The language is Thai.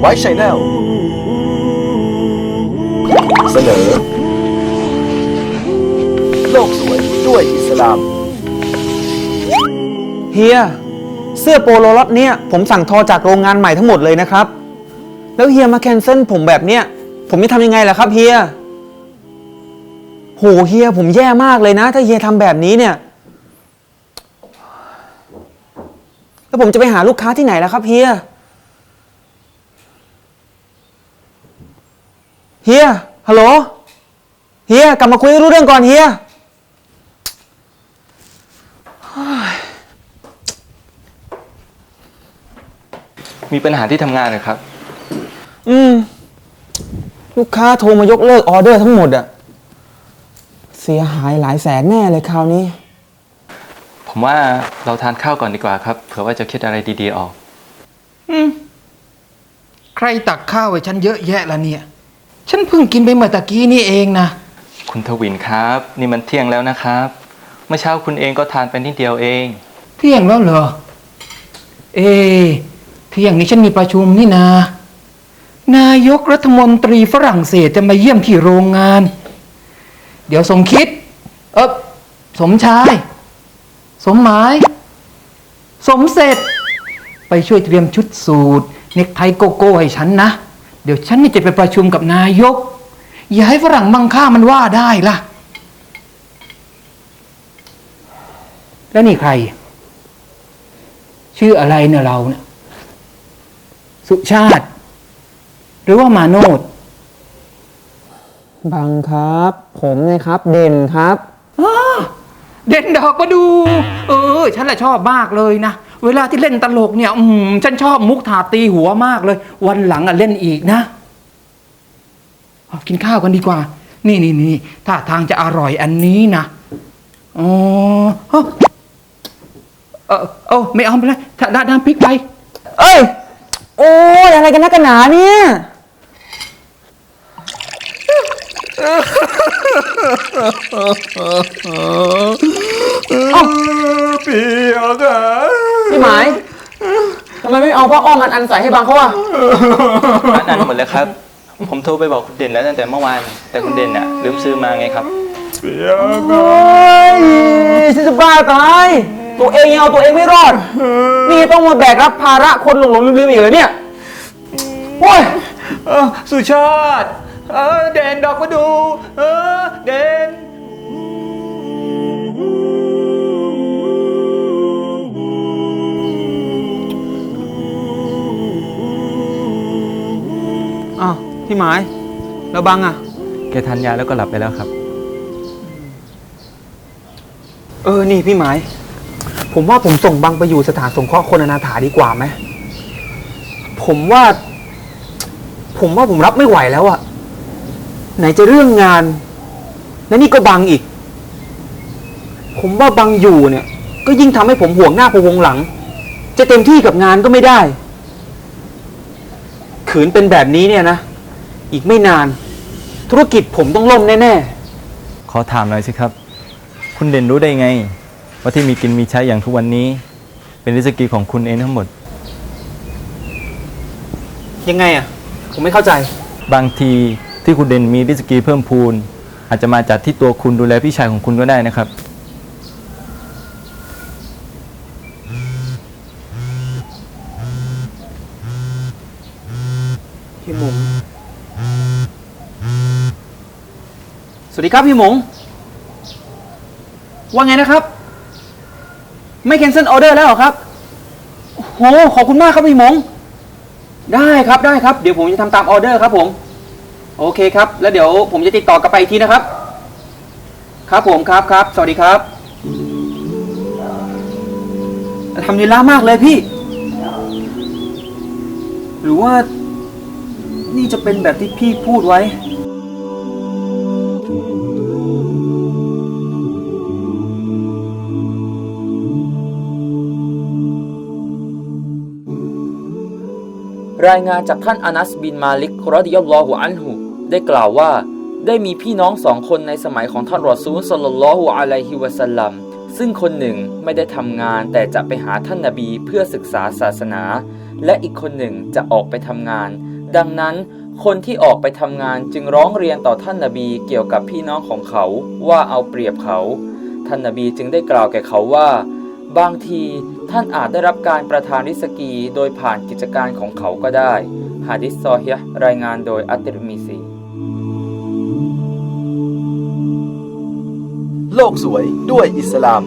ไว้ชัยแนลเสนอ โลกสวยด้วยอิสลาม เฮีย เสื้อโปโลล็อตเนี้ยผมสั่งทอจากโรงงานใหม่ทั้งหมดเลยนะครับ แล้วเฮียมาแคนเซิลผมแบบเนี้ย ผมจะทำยังไงล่ะครับเฮียโหเฮียผมแย่มากเลยนะ ถ้าเฮียทำแบบนี้เนี่ย แล้วผมจะไปหาลูกค้าที่ไหนล่ะครับเฮีย เฮียฮัลโหลเฮียกลับมาคุยให้รู้เรื่องก่อนเฮียมีปัญหาที่ทำงานเหรอครับ อืม ลูกค้าโทรมายกเลิกออเดอร์ทั้งหมดอะเสียหายหลายแสนแน่เลยคราวนี้ ผมว่าเราทานข้าวก่อนดีกว่าครับเผื่อว่าจะคิดอะไรดีๆออก ใครตักข้าวไว้ฉันเยอะแยะละเนี่ย ฉันเพิ่งกินไปเมื่อตะกี้นี่เองนะ คุณทวินครับ นี่มันเที่ยงแล้วนะครับ เมื่อเช้าคุณเองก็ทานไปนิดเดียวเอง เที่ยงแล้วเหรอ เอะเที่ยงนี้ฉันมีประชุมนี่นา นายกรัฐมนตรีฝรั่งเศสจะมาเยี่ยมที่โรงงาน เดี๋ยวสมคิด เออสมชาย สมหมาย สมเสร็จ ไปช่วยเตรียมชุดสูทเนกไทโกโก้ให้ฉันนะ เดี๋ยวฉันนี่จะไปประชุมกับนายก อย่าให้ฝรั่งมังค่ามันว่าได้ล่ะ แล้วนี่ใคร ชื่ออะไรเนี่ยเราเนี่ยสุชาติ หรือว่ามาโนดบังครับ ผมนะครับ เด่นครับ เด่นดอกมาดู เออ ฉันแหละชอบมากเลยนะ เวลาที่เล่นตลกเนี่ย อืมฉันชอบมุกถาตีหัวมากเลย วันหลังอะเล่นอีกนะเอากินข้าวกันดีกว่า นี่นี่นี่ท่าทางจะอร่อยอันนี้นะอ๋อเอ้าเออเออไม่เอาไปเลยถ้าด้านด้านพริกไป เอ้ย โอ้ยอะไรกันนักกันหนาเนี่ย เปียกอะ พี่หมายทำ ไมไม่เอาผ้าอ้อมมันอันใส่ให้บังเขาอะอันนั้นหมดแล้วครับ ผมโทรไปบอกคุณเด่นแล้วตั้งแต่เมื่อวาน แต่คุณเด่นน่ะลืมซื้อมาไงครับเปียกโอ้ยฉันจะบ้าตาย ตัวเองยังเอาตัวเองไม่รอด นี่ต้องมาแบกรับภาระคนหลงหลงลืมๆอีกเหรอเนี่ยโอ้ยเออสุชาติ เออเด่นดอกมาดู เออเด่น พี่หมาย แล้วบังอะแกทานยาแล้วก็หลับไปแล้วครับ เออ นี่พี่หมาย ผมว่าผมส่งบังไปอยู่สถานสงเคราะห์คนอนาถาดีกว่าไหม ผมว่า ผมว่าผมรับไม่ไหวแล้วอะไหนจะเรื่องงาน และนี่ก็บังอีก ผมว่าบังอยู่เนี่ย ก็ยิ่งทำให้ผมห่วงหน้าพะวงหลัง จะเต็มที่กับงานก็ไม่ได้ ขืนเป็นแบบนี้เนี่ยนะ อีกไม่นาน ธุรกิจผมต้องล่มแน่ๆขอถามหน่อยสิครับ คุณเด่นรู้ได้ไง ว่าที่มีกินมีใช้อย่างทุกวันนี้ เป็นริสกีของคุณเองทั้งหมดยังไงอะ ผมไม่เข้าใจ บางทีที่คุณเด่นมีริสกีเพิ่มพูน อาจจะมาจากที่ตัวคุณดูแลพี่ชายของคุณก็ได้นะครับ พี่หมง สวัสดีครับพี่หมง ว่าไงนะครับ ไม่ cancel order แล้วเหรอครับโหขอบคุณมากครับพี่หมง ได้ครับได้ครับ เดี๋ยวผมจะทำตามออเดอร์ครับผม โอเคครับ แล้วเดี๋ยวผมจะติดต่อกลับไปอีกทีนะครับ ครับผมครับครับ สวัสดีครับทำดีล่ามากเลยพี่ หรือว่านี่จะเป็นแบบที่พี่พูดไว้ รายงานจากท่านอานัสบินมาลิกรอดิยัลลอฮุอันฮุได้กล่าวว่า ได้มีพี่น้องสองคนในสมัยของท่านรอซูลสลลลอฮุอะลัยฮิวะสัลลัมซึ่งคนหนึ่งไม่ได้ทำงานแต่จะไปหาท่านนาบีเพื่อศึกษาศาสนา และอีกคนหนึ่งจะออกไปทำงาน ดังนั้นคนที่ออกไปทำงานจึงร้องเรียนต่อท่านนบีเกี่ยวกับพี่น้องของเขาว่าเอาเปรียบเขา ท่านนบีจึงได้กล่าวแก่เขาว่า บางทีท่านอาจได้รับการประทานริสกีโดยผ่านกิจการของเขาก็ได้ฮะดิษซอฮีฮ์รายงานโดยอัตติรมิซีโลกสวยด้วยอิสลาม